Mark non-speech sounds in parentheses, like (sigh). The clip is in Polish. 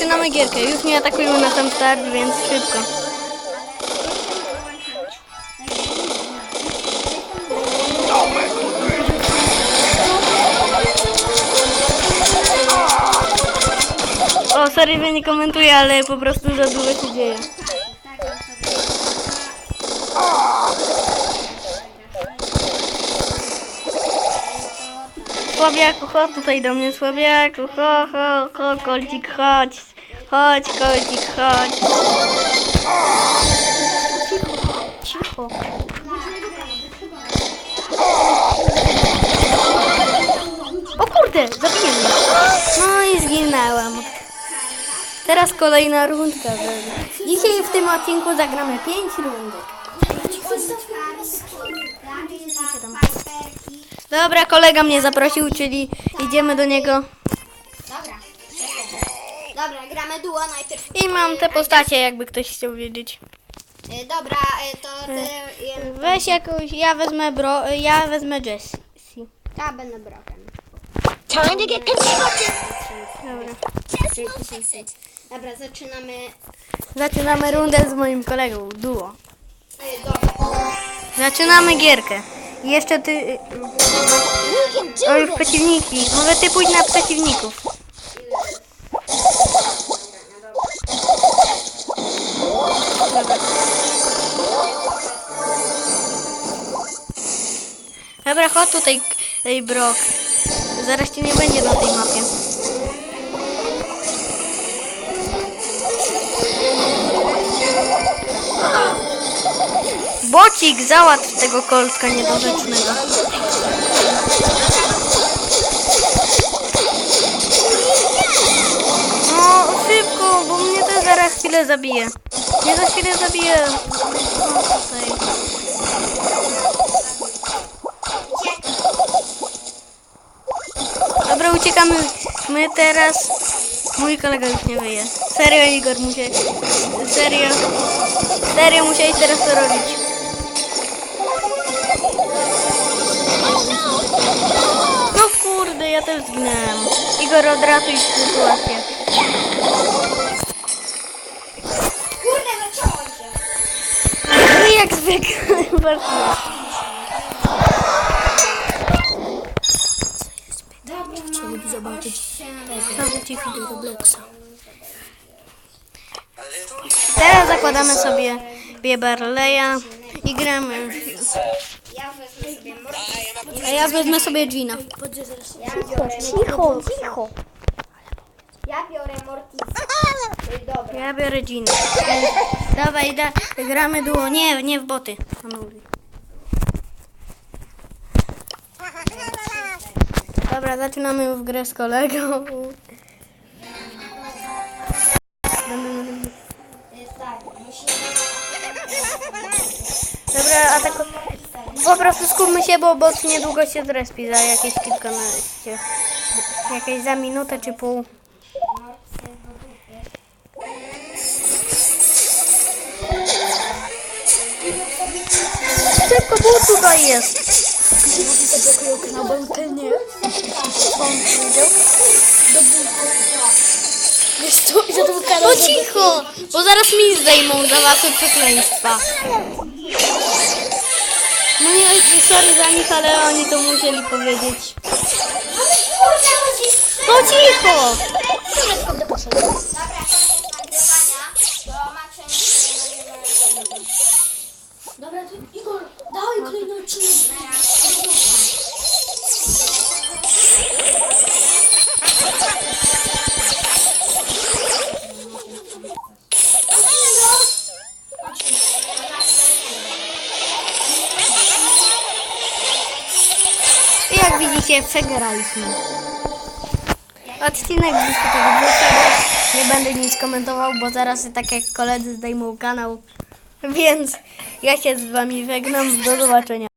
zaczynamy gierkę. Już nie atakujemy na sam start, więc szybko. O, sorry, że nie komentuję, ale po prostu za dużo się dzieje. Słabiaku, chodź tutaj do mnie, Słabiaku, ho, ho, ho, Kolcik, chodź. Chodź, Kolcik, chodź. Cicho, cicho. O kurde, zabiję mnie. No i zginęłam. Teraz kolejna rundka. Dzisiaj w tym odcinku zagramy 5 rundek. Dobra, kolega mnie zaprosił, czyli idziemy do niego. Dobra. Dobra, gramy duo najpierw. I mam te postacie, jakby ktoś chciał wiedzieć. Y, Dobra, y, to ty... y, Weź jakąś, ja wezmę bro, ja wezmę Jessie. Ja będę broken. Time to get constructed. Dobra. Dobra, zaczynamy. Zaczynamy rundę z moim kolegą, duo. Y, Dobra. Zaczynamy gierkę. Jeszcze ty... y, O, już przeciwniki. Może ty pójdź na przeciwników. Dobra, chodź tutaj, Brok. Zaraz cię nie będzie na tej mapie. Bocik, załatw tego kolska niedorzecznego. No, szybko, bo mnie to zaraz chwilę zabije. Nie za chwilę zabije. No, tutaj. Dobra, uciekamy. My teraz... Mój kolega już nie wyje. Serio, Igor, muszę... Serio. Serio, musiałeś teraz to robić. Ja też zginęłem. Igor, odratuj sytuację. Kurde, zaciąłem się. No jak zwykle. (laughs) bardzo. Chcieliby zobaczyć. Nowy cicho do Robloxa. Teraz zakładamy sobie Bieberleja i gramy. Ja wezmę sobie. A ja wezmę sobie Gina. Ja biorę Cicho, cicho. Ja biorę Mortisa. Dobra. Ja biorę Gina. Dawaj, da, gramy duo. Nie, nie w boty. panowie. Dobra, zaczynamy już grę z kolegą. Y, Tak, musimy... Dobra, a tak po prostu skupmy się, bo bot niedługo się zrespi za jakieś kilkanaście. Jakieś za minutę czy pół. Szybko, bo tutaj jest. No cicho, bo zaraz mi zdejmą za wasze przekleństwa. No nie, sorry za nich, ale oni to musieli powiedzieć. No cicho! Dobra, Igor, dawaj kolejny odcinek. Jak widzicie, przegraliśmy. Odcinek blisko tego wyszedł. Nie będę nic komentował, bo zaraz tak jak koledzy zdejmą kanał. Więc ja się z wami żegnam. Do zobaczenia.